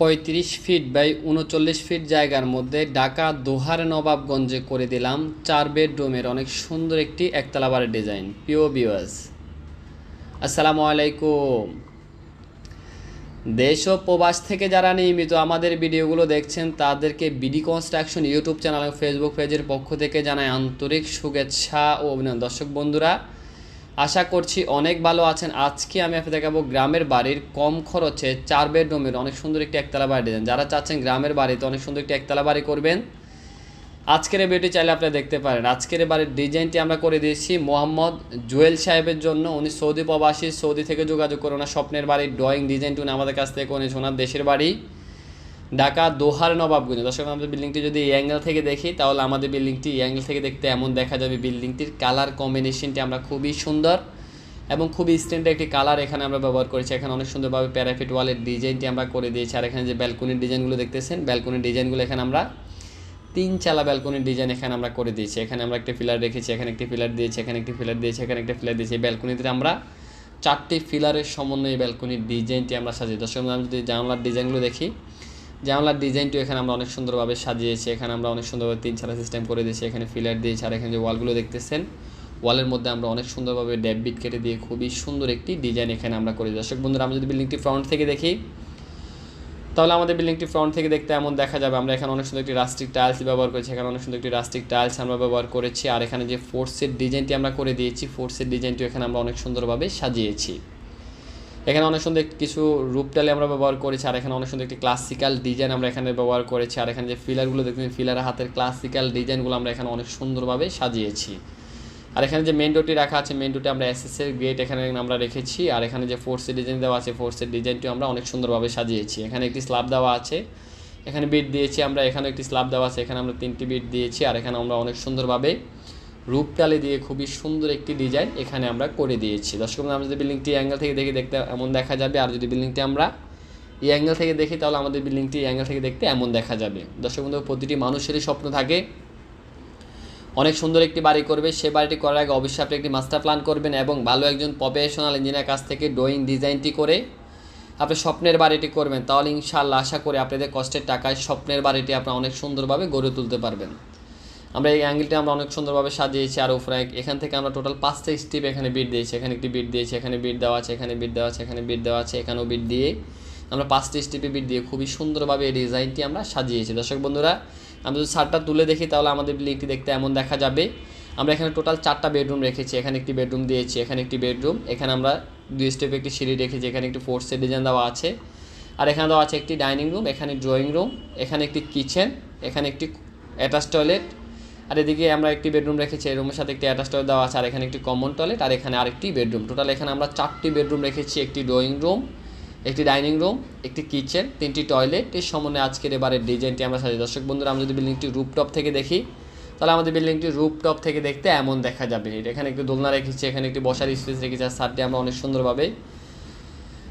পঁয়ত্রিশ feet by উনচল্লিশ fit জায়গার মধ্যে ঢাকা, দোহার, নবাবগঞ্জে করে দিলাম চার বেডরুমের অনেক সুন্দর একটি একতলা বাড়ির ডিজাইন। পিও বিওয়াস আসসালামু আলাইকুম। দেশ ও প্রবাস থেকে যারা নিয়মিত আমাদের ভিডিওগুলো দেখছেন, তাদেরকে BD construction YouTube channel Facebook পেজের পক্ষ থেকে জানাই আন্তরিক শুভেচ্ছা ও অভিনন্দন। দর্শক বন্ধুরা আশা করছি অনেক ভালো আছেন। আজকে আমি আপনাদের দেখাবো গ্রামের বাড়ির কম খরচে চার বেডরুমের অনেক সুন্দর একটি একতলা বাড়ি ডিজাইন যারা চাচ্ছেন গ্রামের বাড়িতে অনেক সুন্দর একটি একতলা বাড়ি করবেন, আজকের এই ভিডিওটি চাইলে আপনারা দেখতে পারেন। আজকের এই বাড়ির ডিজাইনটি আমরা করে দিয়েছি মোহাম্মদ জুয়েল সাহেবের জন্য। উনি সৌদি প্রবাসী, সৌদি থেকে যোগাযোগ করে ওনার স্বপ্নের বাড়ির ড্রয়িং ডিজাইনটি উনি আমাদের কাছ থেকে উনি ওনার দেশের বাড়ি। ঢাকা, দোহার, নবাবগঞ্জ। দর্শক, আমাদের বিল্ডিংটি যদি এই অ্যাঙ্গেল থেকে দেখি, তাহলে আমাদের বিল্ডিংটি এই অ্যাঙ্গেল থেকে দেখতে এমন দেখা যাবে। বিল্ডিংটির কালার কম্বিনেশনটি আমরা খুবই সুন্দর এবং খুবই স্ট্যান্ডার্ড একটি কালার এখানে আমরা ব্যবহার করেছি। এখানে অনেক সুন্দরভাবে প্যারাফিট ওয়ালের ডিজাইনটি আমরা করে দিয়েছি। আর এখানে যে ব্যালকনির ডিজাইনগুলো দেখতেছেন ব্যালকনির ডিজাইনগুলো এখানে আমরা তিন চালা ব্যালকনির ডিজাইন এখানে আমরা করে দিয়েছি। এখানে আমরা একটি ফিলার রেখেছি, এখানে একটি ফিলার দিয়েছি, এখানে একটি ফিলার দিয়েছি, এখানে একটি পিলার দিয়েছি। ব্যালকনিতে আমরা চারটি ফিলারের সমন্বয়ে ব্যালকনির ডিজাইনটি আমরা সাজিয়ে দর্শক, আমি যদি জানলার ডিজাইনগুলো দেখি জানলার ডিজাইনটিও এখানে আমরা অনেক সুন্দরভাবে সাজিয়েছি। এখানে আমরা অনেক সুন্দরভাবে তিন চালা সিস্টেম করে দিয়েছি। এখানে ফিলার দিয়েছি আর এখানে যে ওয়ালগুলো দেখতেছেন ওয়ালের মধ্যে আমরা অনেক সুন্দরভাবে ড্যাব বিট কেটে দিয়ে খুবই সুন্দর একটি ডিজাইন এখানে আমরা করে দর্শক বন্ধুরা, আমরা যদি বিল্ডিংটি ফ্রন্ট থেকে দেখি, তাহলে আমাদের বিল্ডিংটি ফ্রন্ট থেকে দেখতে এমন দেখা যাবে। আমরা এখানে অনেক সুন্দর একটি রাস্টিক টাইলস ব্যবহার করেছি। এখানে অনেক সুন্দর একটি রাস্টিক টাইলস আমরা ব্যবহার করেছি। আর এখানে যে ফোর্সের ডিজাইনটি আমরা করে দিয়েছি ফোর্সের ডিজাইনটি এখানে আমরা অনেক সুন্দরভাবে সাজিয়েছি। এখানে অনেক সুন্দর কিছু রূপটালে আমরা ব্যবহার করেছি, আর এখানে অনেক সুন্দর একটি ক্লাসিক্যাল ডিজাইন আমরা এখানে ব্যবহার করেছি, আর এখানে যে ফিলারগুলো দেখবেন ফিলার হাতের ক্লাসিক্যাল ডিজাইনগুলো আমরা এখানে অনেক সুন্দরভাবে সাজিয়েছি। আর এখানে যে মেন ডোরটি রাখা আছে মেন ডোরটি আমরা এসএসের গেট এখানে আমরা রেখেছি, আর এখানে যে ফোর্সের ডিজাইন দেওয়া আছে ফোর্সের ডিজাইনটিও আমরা অনেক সুন্দরভাবে সাজিয়েছি। এখানে একটি স্ল্যাব দেওয়া আছে, এখানে বিট দিয়েছি আমরা এখানে একটি স্ল্যাব দেওয়া আছে, এখানে আমরা তিনটি বিট দিয়েছি, আর এখানে আমরা অনেক সুন্দরভাবে রূপটালে দিয়ে খুবই সুন্দর একটি ডিজাইন এখানে আমরা করে দিয়েছি। দর্শক আমরা যদি বিল্ডিংটি অ্যাঙ্গেল থেকে দেখি, দেখতে এমন দেখা যাবে। আর যদি বিল্ডিংটি আমরা এই অ্যাঙ্গেল থেকে দেখি, তাহলে আমাদের বিল্ডিংটি অ্যাঙ্গেল থেকে দেখতে এমন দেখা যাবে। দর্শক বন্ধু প্রতিটি মানুষেরই স্বপ্ন থাকে। অনেক সুন্দর একটি বাড়ি করবে। সে বাড়িটি করার আগে অবশ্যই আপনি একটি মাস্টার প্ল্যান করবেন এবং ভালো একজন প্রফেশনাল ইঞ্জিনিয়ার কাছ থেকে ড্রয়িং ডিজাইনটি করে আপনি স্বপ্নের বাড়িটি করবেন। তাহলে ইনশাআল্লাহ আশা করি আপনাদের কষ্টের টাকায় স্বপ্নের বাড়িটি আপনারা অনেক সুন্দরভাবে গড়ে তুলতে পারবেন। আমরা এই অ্যাঙ্গেলটি আমরা অনেক সুন্দরভাবে সাজিয়েছি আর উপরে। এখান থেকে আমরা টোটাল পাঁচটা স্টিপ এখানে বিট দিয়েছি। এখানে একটি বিট দিয়েছি, এখানে বিট দেওয়া আছে, এখানে বিট দেওয়া আছে, এখানে বিট দেওয়া আছে, এখানেও বিট দিয়ে আমরা পাঁচটি স্টিপে বিট দিয়ে খুবই সুন্দরভাবে এই ডিজাইনটি আমরা সাজিয়েছি। দর্শক বন্ধুরা, আমরা যদি শার্টটা তুলে দেখি তাহলে আমাদের বিল্ডিংটি দেখতে এমন দেখা যাবে। আমরা এখানে টোটাল চারটা বেডরুম রেখেছি। এখানে একটি বেডরুম দিয়েছি, এখানে একটি বেডরুম এখানে আমরা দুই স্টেপে একটি সিঁড়ি রেখেছি। এখানে একটি ফোর্সের ডিজাইন দেওয়া আছে। আর এখানে দেওয়া আছে একটি ডাইনিং রুম এখানে ড্রয়িং রুম এখানে একটি কিচেন এখানে একটি অ্যাটাচ টয়লেট আর এদিকে আমরা একটি বেডরুম রেখেছি, এই রুমের সাথে একটি অ্যাটাচ টয়লেট দেওয়া আছে, আর এখানে একটি কমন টয়লেট আর এখানে আরেকটি বেডরুম। টোটাল এখানে আমরা চারটি বেডরুম রেখেছি, একটি ড্রয়িং রুম একটি ডাইনিং রুম একটি কিচেন তিনটি টয়লেট এর সমন্বয়ে আজকের এবারের ডিজাইনটি আমরা সাজি দর্শক বন্ধুরা, আমরা যদি বিল্ডিংটি রুপটপ থেকে দেখি, তাহলে আমাদের বিল্ডিংটি রুপটপ থেকে দেখতে এমন দেখা যাবে। এখানে একটি দোলনা রেখেছি, এখানে একটি বসার স্পেস রেখেছি, আর সারটি আমরা অনেক সুন্দরভাবে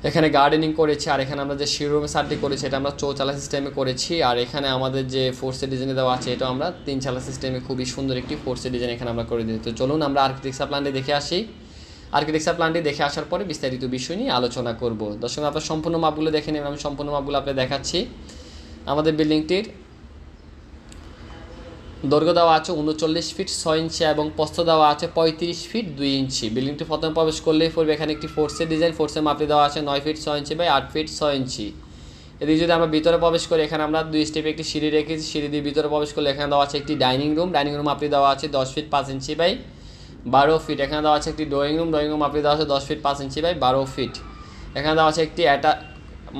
এখানে গার্ডেনিং করেছি, আর এখানে আমরা যে শিরোমে সারটি করেছি, এটা আমরা চৌচালা সিস্টেমে করেছি, আর এখানে আমাদের যে ফোর্সের ডিজাইনে দেওয়া আছে এটা আমরা তিন চালা সিস্টেমে খুবই সুন্দর একটি ফোর্সের ডিজাইন এখানে আমরা করে দিই তো চলুন আমরা আর্কিটেকচার প্ল্যানটি দেখে আসি। আর্কিটেকচার প্ল্যানটি দেখে আসার পরে বিস্তারিত বিষয় নিয়ে আলোচনা করব। দর্শক, আপনার সম্পূর্ণ মাপগুলো দেখে নেবেন আমি সম্পূর্ণ মাপগুলো আপনাদের দেখাচ্ছি। আমাদের বিল্ডিংটির দৈর্ঘ্য দেওয়া আছে উনচল্লিশ ফিট ছয় ইঞ্চি এবং প্রস্থ দেওয়া আছে পঁয়ত্রিশ ফিট দুই ইঞ্চি। বিল্ডিংটি প্রথমে প্রবেশ করলেই পড়বে এখানে একটি ফোর্সের ডিজাইন ফোর্সের মাপটি দেওয়া আছে নয় ফিট ছয় ইঞ্চি বাই আট ফিট ছয় ইঞ্চি। এদিকে যদি আমরা ভিতরে প্রবেশ করি, এখানে আমরা দুই স্টেপে একটি সিঁড়ি রেখেছি। সিঁড়ি দিয়ে ভিতরে প্রবেশ করলে এখানে দেওয়া আছে একটি ডাইনিং রুম ডাইনিং রুম মাপটি দেওয়া আছে দশ ফিট পাঁচ ইঞ্চি বাই বারো ফিট। এখানে দেওয়া আছে একটি ড্রয়িং রুম ড্রয়িং রুম মাপটি দেওয়া আছে দশ ফিট পাঁচ ইঞ্চি বাই বারো ফিট। এখানে দেওয়া আছে একটি অ্যাটা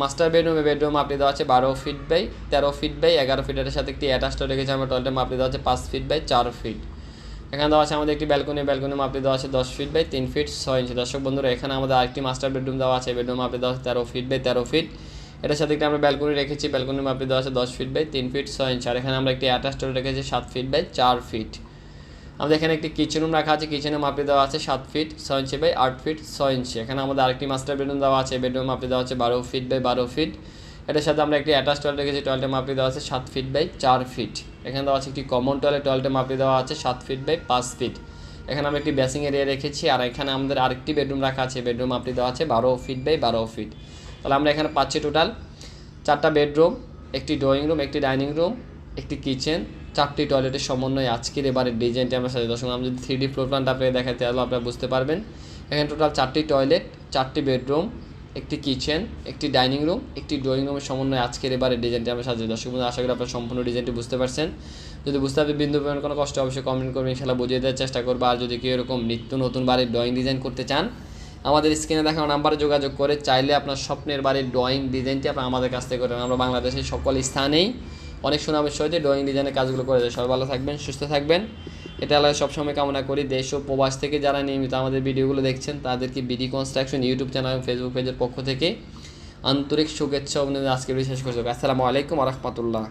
মাস্টার বেডরুম বেডরুম আপনি দেওয়া আছে, বারো ফিট বাই তেরো ফিট বাই এগারো ফিটের সাথে একটি অ্যাটাচটা রেখেছি, আমরা টয়লেটের মাপটি দেওয়া আছে, পাঁচ ফিট বাই চার ফিট এখানে দেওয়া আছে আমাদের একটি ব্যালকনি ব্যালকনি মাপটি দেওয়া আছে, দশ ফিট বাই তিন ফিট ছয় ইঞ্চি দর্শক বন্ধুরা, এখানে আমাদের আরেকটি মাস্টার বেডরুম দেওয়া আছে বেডরুম মাপটি দেওয়া আছে, তেরো ফিট বাই তেরো ফিট এটার সাথে একটি আমরা ব্যালকনি রেখেছি ব্যালকনি মাপটি দেওয়া আছে, দশ ফিট বাই তিন ফিট ছয় ইঞ্চি আর এখানে আমরা একটি অ্যাটাচটা রেখেছি, সাত ফিট বাই চার ফিট আমাদের এখানে একটি কিচেন রুম রাখা আছে কিচেনের মাপে দেওয়া আছে সাত ফিট ছয় ইঞ্চি বাই আট ফিট ছয় ইঞ্চি এখানে আমাদের আরেকটি মাস্টার বেডরুম দেওয়া আছে বেডরুম মাপে দেওয়া আছে বারো ফিট বাই বারো ফিট এটার সাথে আমরা একটি অ্যাটাচ টয়লেট রেখেছি টয়লেটের মাপে দেওয়া আছে সাত ফিট বাই চার ফিট এখানে দেওয়া আছে একটি কমন টয়লেট টয়লেটের মাপে দেওয়া আছে সাত ফিট বাই পাঁচ ফিট এখানে আমরা একটি বেসিং এরিয়া রেখেছি, আর এখানে আমাদের আরেকটি বেডরুম রাখা আছে বেডরুম মাপটি দেওয়া আছে বারো ফিট বাই বারো ফিট তাহলে আমরা এখানে পাচ্ছি টোটাল চারটা বেডরুম একটি ড্রয়িং রুম একটি ডাইনিং রুম একটি কিচেন চারটি টয়লেটের সমন্বয়ে আজকের এবারের ডিজাইনটি আমরা সাথে দর্শক আমি যদি থ্রি ডি ফ্লোর প্ল্যানটা আপনাকে দেখাতে তাহলে আপনারা বুঝতে পারবেন। এখানে টোটাল চারটি টয়লেট চারটি বেডরুম একটি কিচেন একটি ডাইনিং রুম একটি ড্রয়িং রুমের সমন্বয়ে আজকের এবারে ডিজাইনটি আমরা সাজিয়ে দর্শক বন্ধু আশা করি আপনারা সম্পূর্ণ ডিজাইনটি বুঝতে পারছেন। যদি বুঝতে পারবে বিন্দু পরিমাণ কোনো কষ্ট, অবশ্যই কমেন্ট করবেন ইনশাল্লাহ বুঝিয়ে দেওয়ার চেষ্টা করব। আর যদি কেউ এরকম নিত্য নতুন বাড়ির ড্রয়িং ডিজাইন করতে চান, আমাদের স্ক্রিনে দেখানো নাম্বারে যোগাযোগ করে চাইলে আপনার স্বপ্নের বাড়ির ড্রয়িং ডিজাইনটি আপনার আমাদের কাছ থেকে করেন। আমরা বাংলাদেশের সকল স্থানেই অনেক সুনামের সহিত ড্রয়িং ডিজাইনের কাজগুলো করে যায়। সবাই ভালো থাকবেন, সুস্থ থাকবেন। এটা আলাদা সবসময় কামনা করি। দেশ ও প্রবাস থেকে যারা নিয়মিত আমাদের ভিডিওগুলো দেখছেন, তাদেরকে BD construction YouTube channel Facebook পেজের পক্ষ থেকে আন্তরিক শুভেচ্ছা অভিনন্দন। আজকে বিশেষ করে আসসালামু আলাইকুম রহমতুল্লাহ।